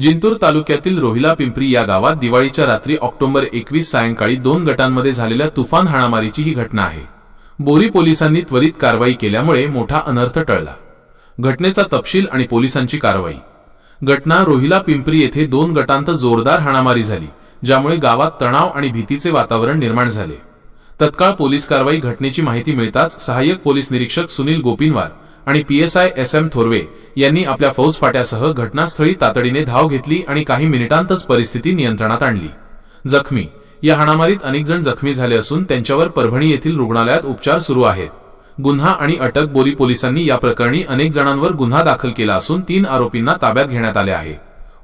जिंतूर तालुक्यातील रोहिला पिंपरी या गावात दिवाळीच्या रात्री ऑक्टोबर एकवीस सायंकाळी दोन गटांमध्ये झालेल्या तुफान हाणामारीची ही घटना आहे. बोरी पोलिसांनी त्वरित कारवाई केल्यामुळे मोठा अनर्थ टळला. घटनेचा तपशील आणि पोलिसांची कारवाई. घटना रोहिला पिंपरी येथे दोन गटांत जोरदार हाणामारी झाली ज्यामुळे गावात तणाव आणि भीतीचे वातावरण निर्माण झाले. तत्काळ पोलीस कारवाई घटनेची माहिती मिळताच सहाय्यक पोलीस निरीक्षक सुनील गोपिनवार आणि पीएसआय एस एम थोरवे यांनी आपल्या फौज फाट्यासह घटनास्थळी तातडीने धाव घेतली आणि काही मिनिटांतच परिस्थिती नियंत्रणात आणली. जखमी. या हाणामारीत अनेक जण जखमी झाले असून त्यांच्यावर परभणी येथील रुग्णालयात उपचार सुरू आहेत. गुन्हा आणि अटक बोरी पोलिसांनी या प्रकरणी अनेक जणांवर गुन्हा दाखल केला असून तीन आरोपींना ताब्यात घेण्यात आले आहे.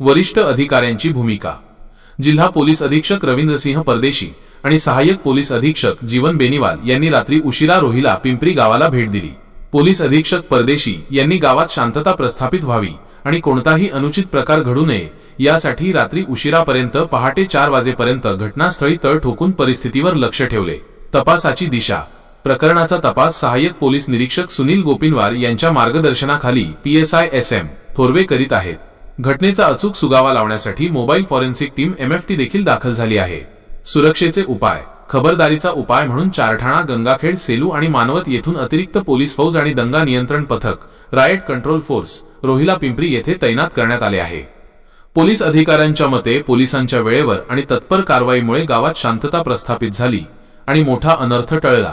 वरिष्ठ अधिकाऱ्यांची भूमिका. जिल्हा पोलीस अधीक्षक रवींद्रसिंह परदेशी आणि सहाय्यक पोलीस अधीक्षक जीवन बेनीवाल यांनी रात्री उशिरा रोहिला पिंपरी गावाला भेट दिली. पोलीस अधीक्षक परदेशी यांनी गावात शांतता प्रस्थापित व्हावी आणि कोणताही अनुचित प्रकार घडू नये यासाठी रात्री उशिरापर्यंत पहाटे चार वाजेपर्यंत घटनास्थळी तळ ठोकून परिस्थितीवर लक्ष ठेवले. तपासाची दिशा. प्रकरणाचा तपास सहाय्यक पोलीस निरीक्षक सुनील गोपिनवार यांच्या मार्गदर्शनाखाली पीएसआय एस एम थोरवे करीत आहेत. घटनेचा अचूक सुगावा लावण्यासाठी मोबाईल फॉरेन्सिक टीम एमएफटी देखील दाखल झाली आहे. सुरक्षेचे उपाय. खबरदारीचा उपाय म्हणून चारठाणा गंगाखेड सेलू आणि मानवत येथून अतिरिक्त पोलीस फौज आणि दंगा नियंत्रण पथक riot control force Rohila Pimpri येथे तैनात करण्यात आले आहे. पोलीस अधिकाऱ्यांच्या मते पोलिसांच्या वेळेवर आणि तत्पर कारवाईमुळे गावात शांतता प्रस्थापित झाली आणि मोठा अनर्थ टळला.